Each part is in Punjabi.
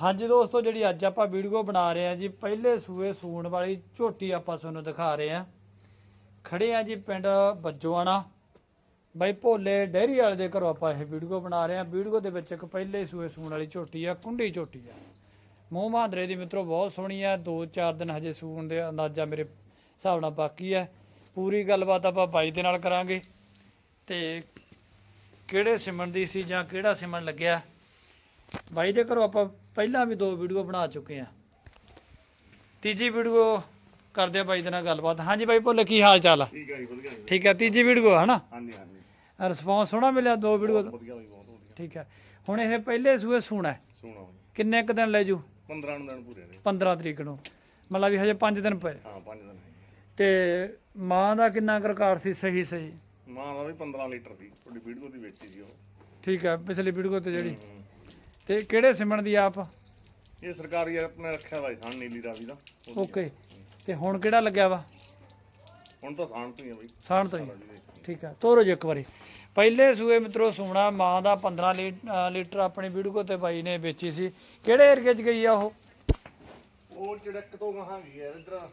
ਹਾਂਜੀ ਦੋਸਤੋ, ਜਿਹੜੀ ਅੱਜ ਆਪਾਂ ਵੀਡੀਓ ਬਣਾ ਰਹੇ ਹਾਂ ਜੀ, ਪਹਿਲੇ ਸੂਏ ਸੂਣ ਵਾਲੀ ਝੋਟੀ ਆਪਾਂ ਤੁਹਾਨੂੰ ਦਿਖਾ ਰਹੇ ਹਾਂ। ਖੜੇ ਆ ਜੀ ਪਿੰਡ ਬੱਜੋਆਣਾ ਬਾਈ ਭੋਲੇ ਡੈਰੀ ਵਾਲੇ ਦੇ ਘਰੋਂ ਆਪਾਂ ਇਹ ਵੀਡੀਓ ਬਣਾ ਰਹੇ ਹਾਂ। ਵੀਡੀਓ ਦੇ ਵਿੱਚ ਇੱਕ ਪਹਿਲੇ ਸੂਏ ਸੂਣ ਵਾਲੀ ਝੋਟੀ ਆ, ਕੁੰਡੀ ਝੋਟੀ ਆ। ਮੂੰਹ ਮਹਾਂਦਰੇ ਦੀ ਮਿੱਤਰੋ, ਬਹੁਤ ਸੋਹਣੀ ਆ। 2-4 ਦਿਨ ਹਜੇ ਸੂਣ ਦੇ ਅੰਦਾਜ਼ਾ ਮੇਰੇ ਹਿਸਾਬ ਨਾਲ ਬਾਕੀ ਹੈ ਪੂਰੀ ਗੱਲਬਾਤ ਆਪਾਂ ਬਾਈ ਦੇ ਨਾਲ ਕਰਾਂਗੇ। ਤੇ ਕਿਹੜੇ ਸਿਮਣ ਦੀ ਸੀ ਜਾਂ ਕਿਹੜਾ ਸਿਮਣ ਲੱਗਿਆ? ਬਾਈ ਦੇ ਘਰੋਂ ਆਪਾਂ ਪਹਿਲਾਂ ਵੀ ਦੋ ਵੀਡੀਓ ਬਣਾ ਚੁੱਕੇ ਆ ਤੀਜੀ ਵੀਡੀਓ ਕਰਦੇ ਆ ਬਾਈ ਦੇ ਨਾਲ ਗੱਲਬਾਤ। ਹਾਂਜੀ ਬਾਈ ਭੋਲੇ ਕੀ ਹਾਲ ਚਾਲ ਆ? ਠੀਕ ਹੈ ਜੀ ਵਧੀਆ ਜੀ। ਠੀਕ ਹੈ ਤੀਜੀ ਵੀਡੀਓ ਹੈ ਨਾ ਹਾਂਜੀ ਹਾਂਜੀ। ਰਿਸਪੌਂਸ ਸੋਹਣਾ ਮਿਲਿਆ ਦੋ ਵੀਡੀਓ ਵਧੀਆ ਬਈ ਬਹੁਤ ਵਧੀਆ। ਠੀਕ ਹੈ ਹੁਣ ਇਹ ਪਹਿਲੇ ਸੂਏ ਸੂਣਾ ਹੈ। ਸੋਹਣਾ ਬਈ ਕਿੰਨੇ ਕੁ ਦਿਨ ਲੈ ਜੂ? 15 ਨੂੰ ਦਿਨ ਪੂਰੇ ਨੇ। 15 ਤਰੀਕ ਨੂੰ। ਮਤਲਬ ਵੀ ਹਜੇ 5 ਦਿਨ ਪਏ। ਹਾਂ 5 ਦਿਨ ਹੈ। ਤੇ ਮਾਂ ਦਾ ਕਿੰਨਾ ਕੁ ਰਿਕਾਰਡ ਸੀ ਸਹੀ ਸਹੀ? ਮਾਂ ਦਾ ਵੀ 15 ਲੀਟਰ ਸੀ। ਤੁਹਾਡੀ ਵੀਡੀਓ ਦੀ ਵੇਚੀ ਸੀ ਉਹ। ਠੀਕ ਹੈ ਪਿਛਲੀ ਵੀਡੀਓ ਤੇ ਜਿਹੜੀ। ਤੇ ਕਿਹੜੇ ਸਿਮਣ ਦੀ ਆਪ? ਇਹ ਸਰਕਾਰੀ ਆਪਣੇ ਰੱਖਿਆ ਵਾ ਥਾਣ ਨੀਲੀ ਰਾਵੀ ਦਾ। ਉਹਦੀ ਓਕੇ। ਤੇ ਹੁਣ ਕਿਹੜਾ ਲੱਗਿਆ ਵਾ? ਹੁਣ ਤਾਂ ਥਾਣ ਤੋਂ ਹੀ ਆ ਬਈ। ਸਾਣ ਤੋਂ ਹੀ ਠੀਕ ਹੈ ਤੋਰੋ ਜੀ ਇੱਕ ਵਾਰੀ। ਪਹਿਲੇ ਸੂਏ ਮਿੱਤਰੋ ਸੋਣਾ ਮਾਂ ਦਾ 15 ਲੀ- ਅ, ਲੀਟਰ ਆਪਣੀ ਵੀਡੀਓ ਤੇ ਬਾਈ ਨੇ ਵੇਚੀ ਸੀ। ਕਿਹੜੇ ਏਰੀਏ 'ਚ ਗਈ ਆ ਉਹ? ਉਹ ਚੜਕ ਤੋਂ ਗਾਹਾਂ ਗਈ ਹੈ ਇਧਰ।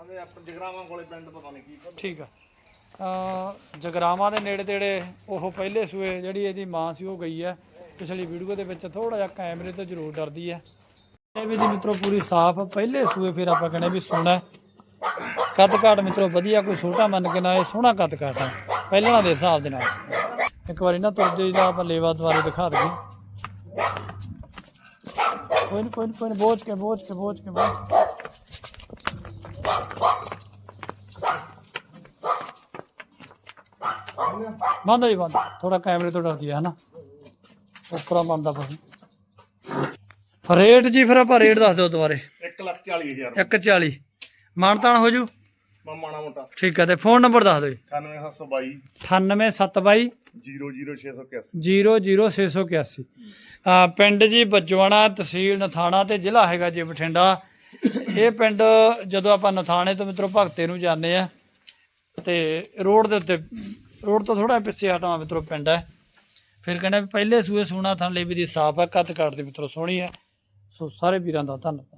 ਆਂਦੇ ਆਪਣੇ ਜਗਰਾਵਾਂ ਕੋਲੇ ਪਿੰਡ ਪਤਾ ਨਹੀਂ ਕੀ ਠੀਕ ਆ। ਅ, ਜਗਰਾਵਾਂ ਦੇ ਨੇੜੇ ਤੇੜੇ ਉਹ ਪਹਿਲੇ ਸੂਏ ਜਿਹੜੀ ਇਹਦੀ ਮਾਂ ਸੀ ਉਹ ਗਈ ਹੈ ਪਿਛਲੀ ਵੀਡੀਓ ਦੇ ਵਿੱਚ ਥੋੜਾ ਜਿਹਾ ਕੈਮਰੇ ਤੋਂ ਜ਼ਰੂਰ ਡਰਦੀ ਹੈ। ਇਹ ਵੀ ਜੀ ਮਿੱਤਰੋ ਪੂਰੀ ਸਾਫ਼, ਪਹਿਲੇ ਸੂਏ ਫਿਰ ਆਪਾਂ ਕਹਿੰਦੇ ਵੀ ਸੋਹਣਾ ਹੈ। ਕੱਦ ਕਾਠ ਮਿੱਤਰੋ ਵਧੀਆ, ਕੋਈ ਛੋਟਾ ਮੰਨ ਕੇ ਨਾ ਇਹ ਸੋਹਣਾ ਕੱਦ ਕਾਠ ਹੈ, ਪਹਿਲਾਂ ਦੇ ਹਿਸਾਬ ਦੇ ਨਾਲ। ਇੱਕ ਵਾਰੀ ਨਾ ਤੁਰਦੇ ਦਾ ਆਪਾਂ ਲੇਵਾ ਦੁਆਰੇ ਦਿਖਾ ਦਈਏ। ਕੋਈ ਨੀ ਕੋਈ ਨੀ, ਕੋਈ ਬੋਝ ਕੇ ਬੋਝ ਕੇ ਬੋਝ ਕੇ, ਬੋਝ ਬੰਦ ਜੀ, ਬੰਦ। ਥੋੜਾ ਕੈਮਰੇ ਤੋਂ ਡਰਦੀ ਹੈ ਉੱਪਰਾਂ ਬੰਦਾ ਬਸ ਰੇਟ ਜੀ ਫਿਰ ਆਪਾਂ ਰੇਟ ਦੱਸ ਦਿਓ ਦੁਬਾਰੇ। 1 ਲੱਖ 40 ਹਜ਼ਾਰ। 140 ਮਾਨਤਾਨ ਹੋ ਜੂ? ਮਾਣਾ ਮੋਟਾ। ਠੀਕ ਹੈ ਤੇ ਫੋਨ ਨੰਬਰ ਦੱਸ ਦਿਓ ਜੀ। 98722 98722 00681 00681 ਆ ਪਿੰਡ ਜੀ ਬੱਜਵਾਣਾ ਤਹਿਸੀਲ ਨਥਾਣਾ ਤੇ ਜ਼ਿਲ੍ਹਾ ਹੈਗਾ ਜੀ ਬਠਿੰਡਾ। ਇਹ ਪਿੰਡ ਜਦੋਂ ਆਪਾਂ ਨਥਾਣੇ ਤੋਂ ਮਿੱਤਰੋ ਭਗਤੇ ਨੂੰ ਜਾਂਦੇ ਆ ਤੇ ਰੋਡ ਦੇ ਉੱਤੇ ਰੋਡ ਤੋਂ ਥੋੜਾ ਪਿੱਛੇ ਹਟਾਵਾ ਮਿੱਤਰੋ ਪਿੰਡ ਹੈ। ਫਿਰ ਕਹਿੰਦਾ ਵੀ ਪਹਿਲੇ ਸੂਏ ਸੋਨਾ ਥਾਂ ਲਈ ਵੀ ਦੀ ਸਾਫ਼ ਹੈ, ਕੱਦ ਕੱਟ ਦੇ ਮਿੱਤਰੋ, ਸੋਹਣੀ ਹੈ। ਸੋ ਸਾਰੇ ਵੀਰਾਂ ਦਾ ਧੰਨਵਾਦ।